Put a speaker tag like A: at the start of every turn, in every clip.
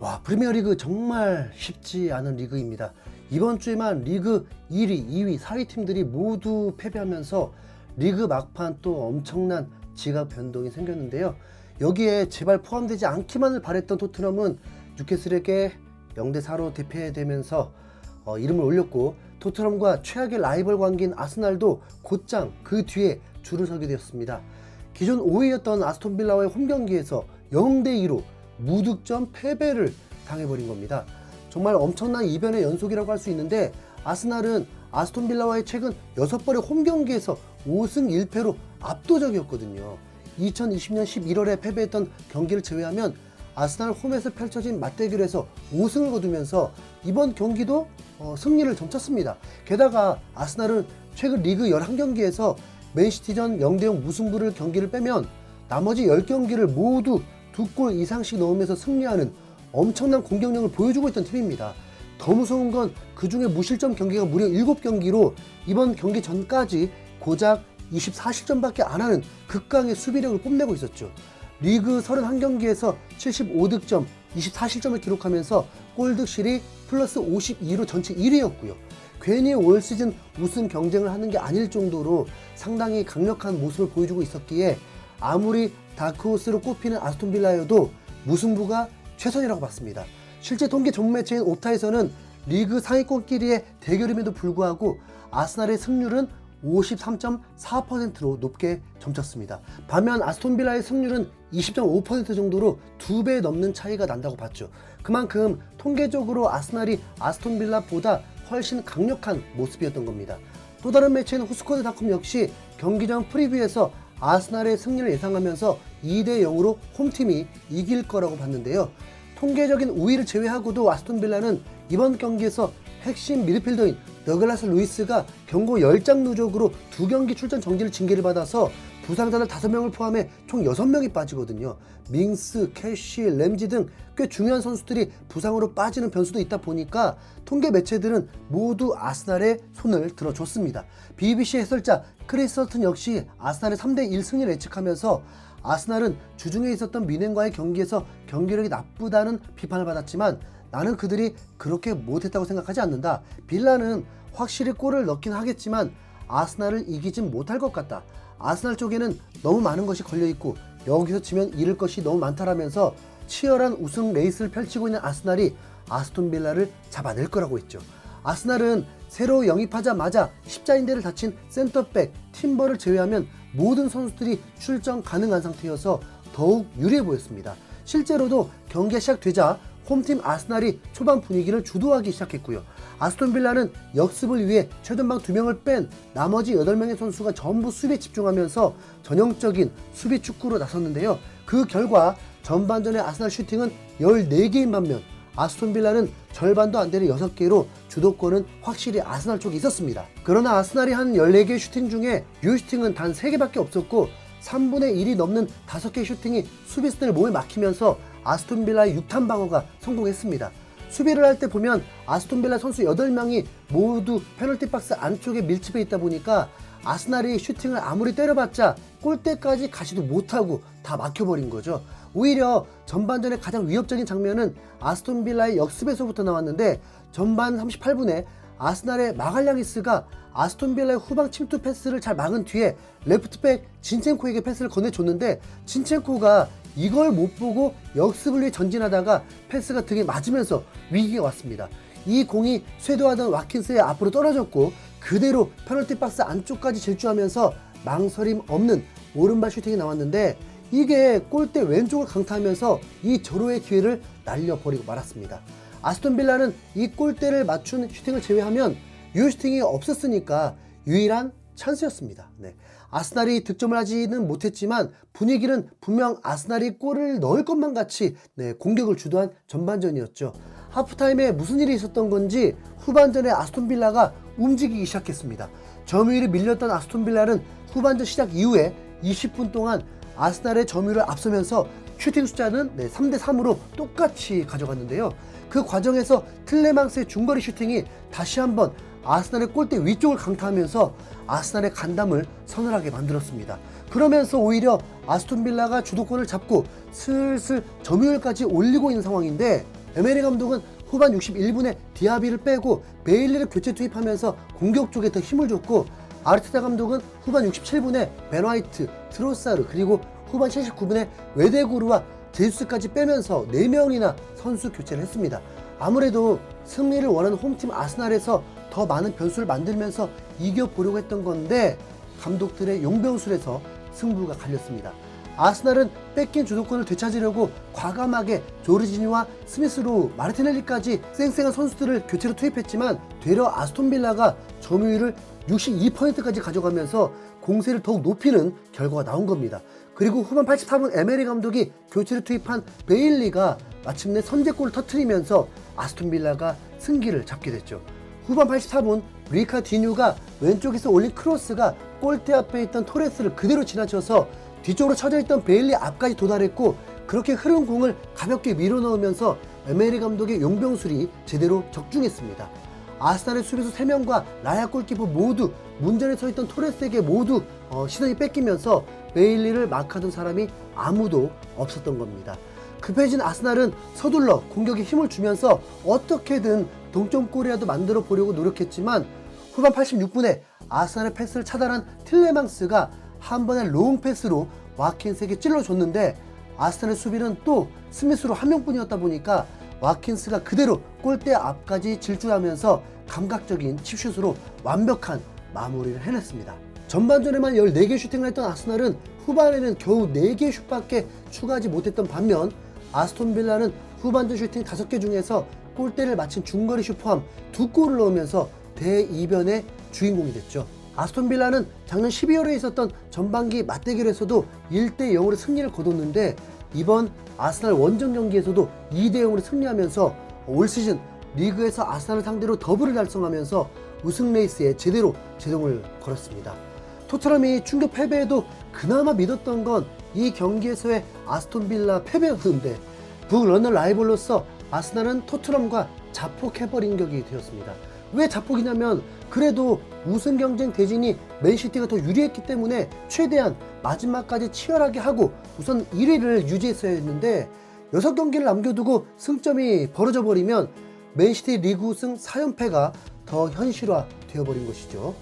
A: 와 프리미어리그 정말 쉽지 않은 리그입니다. 이번 주에만 리그 1위, 2위, 4위 팀들이 모두 패배하면서 리그 막판 또 엄청난 지각 변동이 생겼는데요. 여기에 제발 포함되지 않기만을 바랬던 토트넘은 뉴캐슬에게 0대 4로 대패되면서 어, 이름을 올렸고 토트넘과 최악의 라이벌 관계인 아스날도 곧장 그 뒤에 줄을 서게 되었습니다. 기존 5위였던 아스톤 빌라와의 홈 경기에서 0대 2로 무득점 패배를 당해버린 겁니다. 정말 엄청난 이변의 연속이라고 할 수 있는데 아스날은 아스톤 빌라와의 최근 6번의 홈 경기에서 5승 1패로 압도적이었거든요. 2020년 11월에 패배했던 경기를 제외하면 아스날 홈에서 펼쳐진 맞대결에서 5승을 거두면서 이번 경기도 어, 승리를 점쳤습니다. 게다가 아스날은 최근 리그 11경기에서 맨시티전 0대0 무승부를 경기를 빼면 나머지 10경기를 모두 두 골 이상씩 넣으면서 승리하는 엄청난 공격력을 보여주고 있던 팀입니다. 더 무서운 건 그 중에 무실점 경기가 무려 7경기로 이번 경기 전까지 고작 24실점밖에 안 하는 극강의 수비력을 뽐내고 있었죠. 리그 31경기에서 75득점, 24실점을 기록하면서 골득실이 플러스 52로 전체 1위였고요. 괜히 올 시즌 우승 경쟁을 하는 게 아닐 정도로 상당히 강력한 모습을 보여주고 있었기에 아무리 다크호스로 꼽히는 아스톤 빌라여도 무승부가 최선이라고 봤습니다. 실제 통계 전문 매체인 옵타에서는 리그 상위권끼리의 대결임에도 불구하고 아스날의 승률은 53.4%로 높게 점쳤습니다. 반면 아스톤 빌라의 승률은 20.5% 정도로 두 배 넘는 차이가 난다고 봤죠. 그만큼 통계적으로 아스날이 아스톤 빌라보다 훨씬 강력한 모습이었던 겁니다. 또 다른 매체인 후스코드닷컴 역시 경기 전 프리뷰에서 아스날의 승리를 예상하면서 2대 0으로 홈팀이 이길 거라고 봤는데요. 통계적인 우위를 제외하고도 아스톤 빌라는 이번 경기에서 핵심 미드필더인 더글라스 루이스가 경고 10장 누적으로 두 경기 출전 정지를 징계를 받아서 부상자들 5명을 포함해 총 6명이 빠지거든요. 밍스, 캐시, 램지 등 꽤 중요한 선수들이 부상으로 빠지는 변수도 있다 보니까 통계 매체들은 모두 아스날의 손을 들어줬습니다. BBC 해설자 크리스 허튼 역시 아스날의 3대 1 승리를 예측하면서 아스날은 주중에 있었던 미넨과의 경기에서 경기력이 나쁘다는 비판을 받았지만 나는 그들이 그렇게 못했다고 생각하지 않는다. 빌라는 확실히 골을 넣긴 하겠지만 아스날을 이기진 못할 것 같다. 아스날 쪽에는 너무 많은 것이 걸려있고 여기서 지면 잃을 것이 너무 많다라면서 치열한 우승 레이스를 펼치고 있는 아스날이 아스톤 빌라를 잡아낼 거라고 했죠. 아스날은 새로 영입하자마자 십자인대를 다친 센터백 팀버를 제외하면 모든 선수들이 출전 가능한 상태여서 더욱 유리해 보였습니다. 실제로도 경기가 시작되자 홈팀 아스날이 초반 분위기를 주도하기 시작했고요. 아스톤 빌라는 역습을 위해 최전방 2명을 뺀 나머지 8명의 선수가 전부 수비에 집중하면서 전형적인 수비 축구로 나섰는데요. 그 결과 전반전의 아스날 슈팅은 14개인 반면 아스톤 빌라는 절반도 안 되는 6개로 주도권은 확실히 아스날 쪽에 있었습니다. 그러나 아스날이 한 14개 슈팅 중에 유슈팅은 단 3개밖에 없었고 3분의 1이 넘는 5개 슈팅이 수비수들 몸에 막히면서 아스톤 빌라의 6탄 방어가 성공했습니다. 수비를 할 때 보면 아스톤 빌라 선수 8명이 모두 페널티 박스 안쪽에 밀집해 있다 보니까 아스날이 슈팅을 아무리 때려봤자 골대까지 가지도 못하고 다 막혀버린 거죠. 오히려 전반전의 가장 위협적인 장면은 아스톤 빌라의 역습에서부터 나왔는데 전반 38분에 아스날의 마갈량이스가 아스톤 빌라의 후방 침투 패스를 잘 막은 뒤에 레프트백 진첸코에게 패스를 건네줬는데 진첸코가 이걸 못 보고 역습을 위해 전진하다가 패스가 등에 맞으면서 위기가 왔습니다. 이 공이 쇄도하던 와킨스의 앞으로 떨어졌고 그대로 페널티 박스 안쪽까지 질주하면서 망설임 없는 오른발 슈팅이 나왔는데 이게 골대 왼쪽을 강타하면서 이 절호의 기회를 날려버리고 말았습니다. 아스톤 빌라는 이 골대를 맞춘 슈팅을 제외하면 유슈팅이 없었으니까 유일한 찬스였습니다. 네. 아스날이 득점을 하지는 못했지만 분위기는 분명 아스날이 골을 넣을 것만 같이 네, 공격을 주도한 전반전이었죠. 하프타임에 무슨 일이 있었던 건지 후반전에 아스톤 빌라가 움직이기 시작했습니다. 점유율이 밀렸던 아스톤 빌라는 후반전 시작 이후에 20분 동안 아스날의 점유율을 앞서면서 슈팅 숫자는 네, 3대 3으로 똑같이 가져갔는데요. 그 과정에서 틀레망스의 중거리 슈팅이 다시 한번 아스날의 골대 위쪽을 강타하면서 아스날의 간담을 서늘하게 만들었습니다. 그러면서 오히려 아스톤 빌라가 주도권을 잡고 슬슬 점유율까지 올리고 있는 상황인데 에메리 감독은 후반 61분에 디아비를 빼고 베일리를 교체 투입하면서 공격 쪽에 더 힘을 줬고 아르테타 감독은 후반 67분에 벤 화이트, 트로사르 그리고 후반 79분에 웨데구르와 제수스까지 빼면서 4명이나 선수 교체를 했습니다. 아무래도 승리를 원하는 홈팀 아스날에서 더 많은 변수를 만들면서 이겨보려고 했던 건데 감독들의 용병술에서 승부가 갈렸습니다. 아스날은 뺏긴 주도권을 되찾으려고 과감하게 조르지니와 스미스로 마르티넬리까지 쌩쌩한 선수들을 교체로 투입했지만 되려 아스톤빌라가 점유율을 62%까지 가져가면서 공세를 더욱 높이는 결과가 나온 겁니다. 그리고 후반 83분 에메리 감독이 교체를 투입한 베일리가 마침내 선제골을 터트리면서 아스톤 빌라가 승기를 잡게 됐죠. 후반 84분 리카 디뉴가 왼쪽에서 올린 크로스가 골대 앞에 있던 토레스를 그대로 지나쳐서 뒤쪽으로 쳐져 있던 베일리 앞까지 도달했고 그렇게 흐른 공을 가볍게 밀어 넣으면서 에메리 감독의 용병술이 제대로 적중했습니다. 아스날의 수비수 3명과 라야 골키퍼 모두 문전에 서 있던 토레스에게 모두 어, 시선이 뺏기면서 베일리를 마크하던 사람이 아무도 없었던 겁니다. 급해진 아스날은 서둘러 공격에 힘을 주면서 어떻게든 동점골이라도 만들어 보려고 노력했지만 후반 86분에 아스날의 패스를 차단한 틸레망스가 한 번의 롱 패스로 와킨스에게 찔러줬는데 아스날의 수비는 또 스미스로 한 명뿐이었다 보니까 와킨스가 그대로 골대 앞까지 질주하면서 감각적인 칩슛으로 완벽한 마무리를 해냈습니다. 전반전에만 14개 슈팅을 했던 아스날은 후반에는 겨우 4개 슛밖에 추가하지 못했던 반면 아스톤 빌라는 후반전 슈팅 5개 중에서 골대를 맞힌 중거리 슛 포함 두 골을 넣으면서 대이변의 주인공이 됐죠. 아스톤 빌라는 작년 12월에 있었던 전반기 맞대결에서도 1대 0으로 승리를 거뒀는데 이번 아스날 원정 경기에서도 2대 0으로 승리하면서 올 시즌 리그에서 아스날을 상대로 더블을 달성하면서 우승 레이스에 제대로 제동을 걸었습니다. 토트넘이 충격 패배에도 그나마 믿었던 건 이 경기에서의 아스톤 빌라 패배였는데 북런던 라이벌로서 아스날은 토트넘과 자폭해버린 격이 되었습니다. 왜 자폭이냐면 그래도 우승 경쟁 대진이 맨시티가 더 유리했기 때문에 최대한 마지막까지 치열하게 하고 우선 1위를 유지했어야 했는데 6경기를 남겨두고 승점이 벌어져 버리면 맨시티 리그 우승 4연패가 더 현실화 되어버린 것이죠.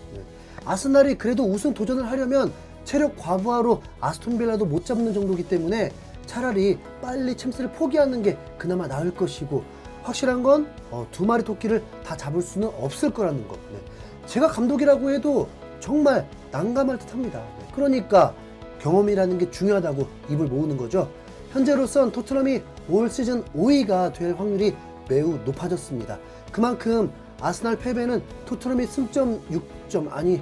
A: 네. 아스날이 그래도 우승 도전을 하려면 체력 과부하로 아스톤 빌라도 못 잡는 정도이기 때문에 차라리 빨리 챔스를 포기하는 게 그나마 나을 것이고 확실한 건두 마리 토끼를 다 잡을 수는 없을 거라는 것. 네. 제가 감독이라고 해도 정말 난감할 듯합니다. 네. 그러니까 경험이라는 게 중요하다고 입을 모으는 거죠. 현재로선 토트넘이 올 시즌 5위가 될 확률이 매우 높아졌습니다. 그만큼 아스날 패배는 토트넘이 승점 6점 아니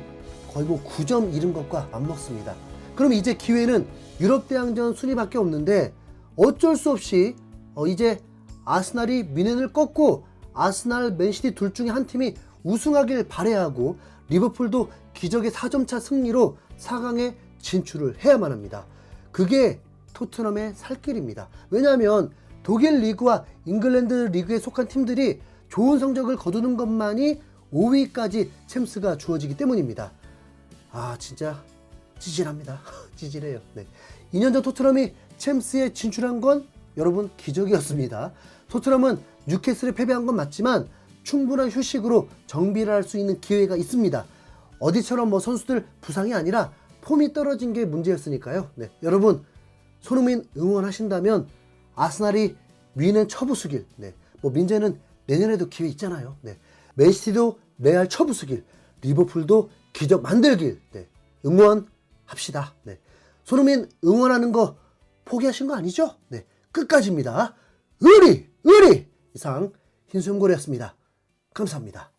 A: 거의 뭐 9점 잃은 것과 맞먹습니다. 그럼 이제 기회는 유럽 대항전 순위밖에 없는데 어쩔 수 없이 어 이제 아스날이 미넨을 꺾고 아스날, 맨시티 둘 중에 한 팀이 우승하길 바래야 하고 리버풀도 기적의 4점차 승리로 4강에 진출을 해야만 합니다. 그게 토트넘의 살 길입니다. 왜냐하면 독일 리그와 잉글랜드 리그에 속한 팀들이 좋은 성적을 거두는 것만이 5위까지 챔스가 주어지기 때문입니다. 아 진짜 찌질합니다. 찌질해요. 네. 2년 전 토트넘이 챔스에 진출한 건 여러분 기적이었습니다. 토트넘은 뉴캐슬에 패배한 건 맞지만 충분한 휴식으로 정비를 할 수 있는 기회가 있습니다. 어디처럼 뭐 선수들 부상이 아니라 폼이 떨어진 게 문제였으니까요. 네. 여러분 손흥민 응원하신다면 아스날이 위는 쳐부수길. 네. 뭐 민재는 내년에도 기회 있잖아요. 네. 맨시티도 레알 쳐부수길. 리버풀도 기적 만들길. 네. 응원합시다. 네. 손흥민 응원하는 거 포기하신 거 아니죠? 네. 끝까지입니다. 의리! 의리! 이상 흰수염고래였습니다. 감사합니다.